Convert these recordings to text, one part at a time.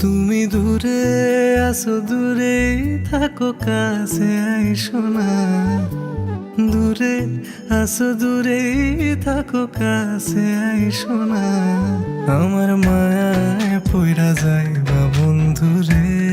তুমি দূরে আসো দূরে থাকো, কাছে আইসো না। দূরে আসো দূরে থাকো, কাছে আইসো না। আমার মায়ায় পইরা যাইবা বন্ধুরে।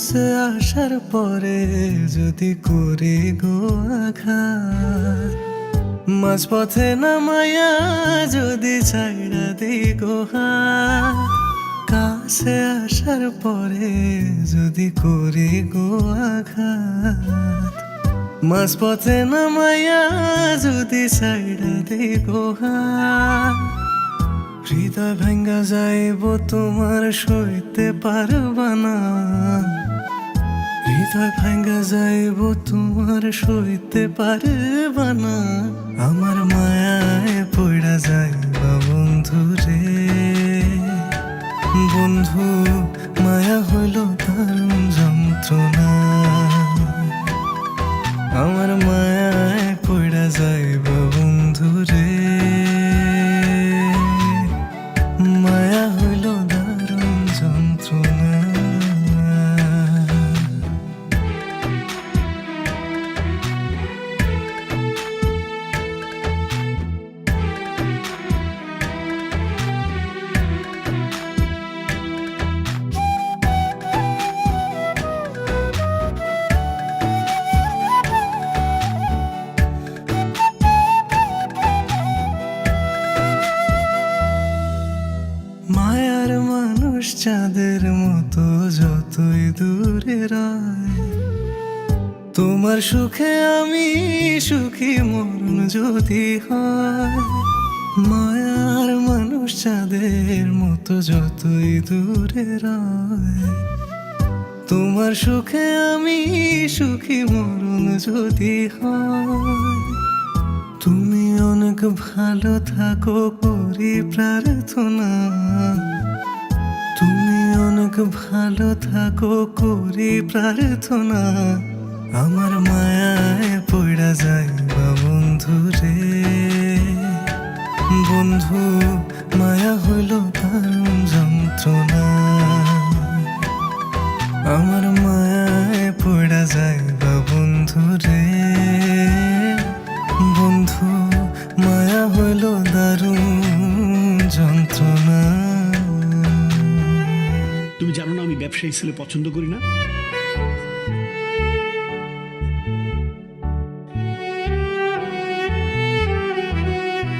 কাছে আসার পরে যদি করি গো আঘাত, মাঝপথে নামায়া যদি ছাইড়া দিই গোহা কাছে আসার পরে যদি করি গো আঘাত, মাঝপথে নামায়া যদি ছাইড়া দিই গোহা হৃদয় ভাঙ্গা যাইব তোমার সইতে পারবা না। হৃদয় ভাঙ্গা যাইব তোমার সইতে পারবা না। আমার মায়ায় পড়া যাইবা মায়ার মানুষ চাঁদের মতো যতই দূরে রয়। তোমার সুখে আমি সুখী, মরণ যদি হয়। মায়ার মানুষ চাঁদের মতো যতই দূরে রয়। তোমার সুখে আমি সুখী, মরণ যদি হয়। তুমি ভালো থাকো করি প্রার্থনা। তুমি অনেক ভালো থাকো করি প্রার্থনা। আমার মায়ায় পড়া যাইবা বন্ধু রে। বন্ধু, মায়া হইল দারুণ যন্ত্রণা। আমার মায়া হইল দারুণ যন্ত্রণা। তুমি জানো না আমি ব্যবসায়ী ছেলে পছন্দ করি না?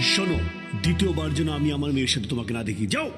শোনো, দ্বিতীয়বার জন্য আমি আমার মেয়ের সাথে তোমাকে না দেখি। যাও!